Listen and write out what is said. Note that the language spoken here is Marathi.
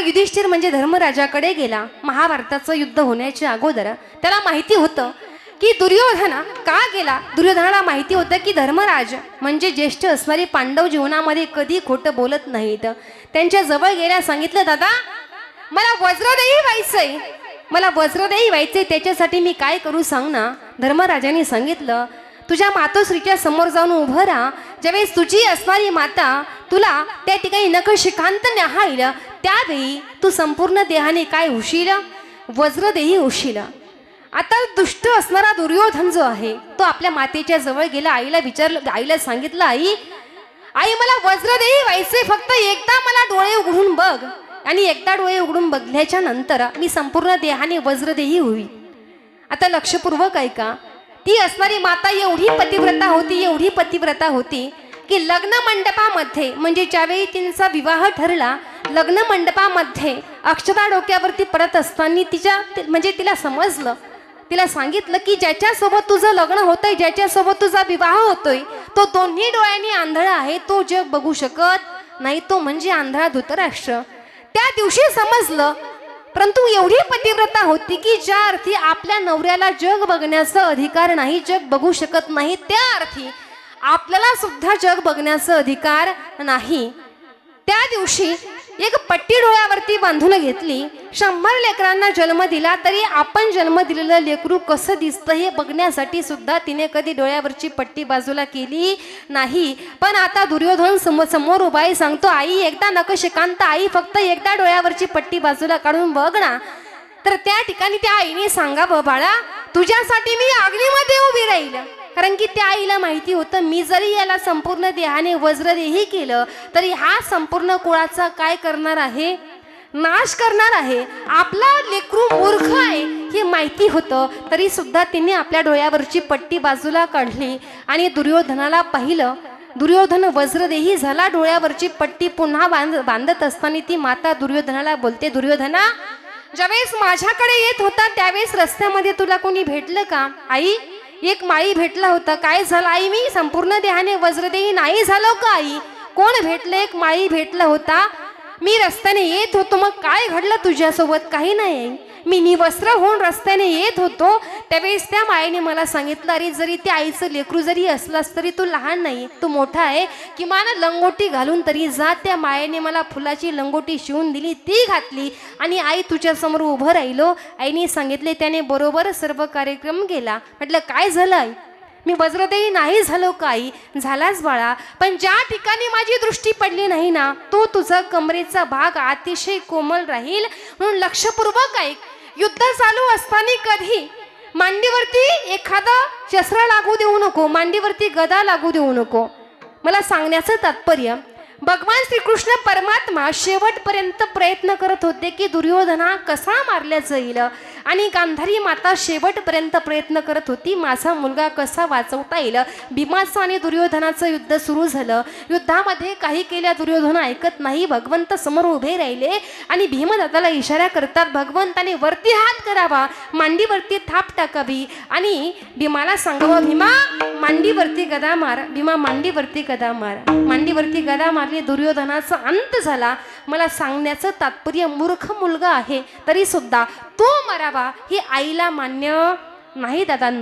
युधिष्ठिर म्हणजे धर्मराजाकडे गेला. महाभारताचं युद्ध होण्याच्या अगोदर त्याला माहिती होतं की दुर्योधना का गेला? दुर्योधनाला माहिती होतं की धर्मराज म्हणजे ज्येष्ठ असणारे पांडव जीवनामध्ये कधी खोटं बोलत नाहीत. त्यांच्या जवळ गेल्या सांगितलं दादा मला वज्रदेही व्हायचंय. मला वज्रदेही व्हायचंय. त्याच्यासाठी मी काय करू सांग ना? धर्मराजाने सांगितलं तुझ्या मातोश्रीच्या समोर जाऊन उभं राहा. ज्यावेळेस तुझी असणारी माता तुला त्या ठिकाणी नखशिकांत न्याहाईल त्यावेळी तू संपूर्ण देहाने काय उशील? वज्रदेही उशील. आता दुष्ट असणारा दुर्योधन जो आहे तो आपल्या मातेच्या जवळ गेला. आईला विचारलं आईला सांगितलं आई आई मला वज्रदेही व्हायचे फक्त एकदा मला डोळे उघडून बघ. आणि एकदा डोळे उघडून बघल्याच्या नंतर मी संपूर्ण देहाने वज्रदेही होईल. आता लक्षपूर्वक ऐका. ती असणारी माता एवढी पतिव्रता होती एवढी पतिव्रता होती की लग्न मंडपामध्ये म्हणजे ज्यावेळी तिचा विवाह ठरला लग्न मंडपामध्ये अक्षता डोक्यावरती परत असताना तिच्या म्हणजे तिला समजलं. तिला सांगितलं की ज्याच्यासोबत तुझं लग्न होतंय ज्याच्यासोबत तुझा विवाह होतोय तो दोन्ही डोळ्यांनी आंधळा आहे तो जग बघू शकत नाही तो म्हणजे आंधळा धृतराष्ट्र. त्या दिवशी समजलं परंतु एवढी पतिव्रता होती की ज्या अर्थी आपल्या नवऱ्याला जग बघण्याचा अधिकार नाही जग बघू शकत नाही त्या अर्थी आपल्याला सुद्धा जग बघण्याचा अधिकार नाही. त्या दिवशी एक पट्टी डोळ्यावरती बांधून घेतली. शंभर लेकरांना जन्म दिला तरी आपण जन्म दिलेलं लेकरू कसं दिसतं हे बघण्यासाठी सुद्धा तिने कधी डोळ्यावरची पट्टी बाजूला केली नाही. पण आता दुर्योधन समोर समोर उभा आहे सांगतो आई एकदा नकशिकांत आई फक्त एकदा डोळ्यावरची पट्टी बाजूला काढून बघ ना. तर त्या ठिकाणी त्या आईने सांगावं बाळा तुझ्यासाठी मी अग्नीमध्ये उभी राहील. कारण की त्या आईला माहिती होतं मी जरी याला संपूर्ण देहाने वज्रदेही केलं तरी हा संपूर्ण कुळाचा काय करणार आहे? नाश करणार आहे. आपला लेकरू मूर्ख आहे हे माहिती होतं. तरी सुद्धा तिने आपल्या डोळ्यावरची पट्टी बाजूला काढली आणि दुर्योधनाला पाहिलं. दुर्योधन वज्रदेही झाला डोळ्यावरची पट्टी पुन्हा बांध बांधत असताना ती माता दुर्योधनाला बोलते दुर्योधना ज्यावेळेस माझ्याकडे येत होता त्यावेळेस रस्त्यामध्ये तुला कोणी भेटलं का? आई एक माळी भेटला होता. काय झालं आई? मी संपूर्ण देहाने वज्रदेही नाही झालो का आई? कोण भेटलं? एक माळी भेटला होता. मी रस्त्याने येत होतो. मग काय घडलं तुझ्यासोबत? काही नाही. मी निवस्त्र होऊन रस्त्याने येत होतो. त्यावेळेस त्या मायेने मला सांगितलं अरे जरी त्या आईचं लेकरू जरी असलास तरी तू लहान नाही तू मोठा आहे. किमान लंगोटी घालून तरी जा. त्या मायेने मला फुलाची लंगोटी शिवून दिली ती घातली आणि आई तुझ्यासमोर उभं राहिलो. आईने सांगितले त्याने बरोबर सर्व कार्यक्रम केला. म्हटलं काय झालं आई? मी वज्रदेही नाही झालो काही झालाच बाळा. पण ज्या ठिकाणी माझी दृष्टी पडली नाही ना तो तुझा कमरेचा भाग अतिशय कोमल राहील म्हणून लक्षपूर्वक ऐक. युद्ध चालू असताना कधी मांडीवरती एखादा शस्त्र लागू देऊ नको मांडीवरती गदा लागू देऊ नको. मला सांगण्याचं तात्पर्य भगवान श्रीकृष्ण परमात्मा शेवटपर्यंत प्रयत्न करत होते की दुर्योधना कसा मारल्या जाईल आणि गांधारी माता शेवटपर्यंत प्रयत्न करत होती माझा मुलगा कसा वाचवता येईल? भीमाचं आणि दुर्योधनाचं युद्ध सुरू झालं. युद्धामध्ये काही केल्या दुर्योधन ऐकत नाही भगवंत समोर उभे राहिले. आणि भीमदादाला इशारा करतात भगवंताने वरती हात करावा मांडीवरती थाप टाकावी. आणि भीमाला सांगावं भीमा मांडीवरती गदा मार भीमा मांडीवरती गदा मार. मांडीवरती गदा मारली दुर्योधनाचा अंत झाला. मला सांगण्याचं तात्पर्य मूर्ख मुलगा आहे तरी सुद्धा तो मरावा ही आईला मान्य नाही दादांनो.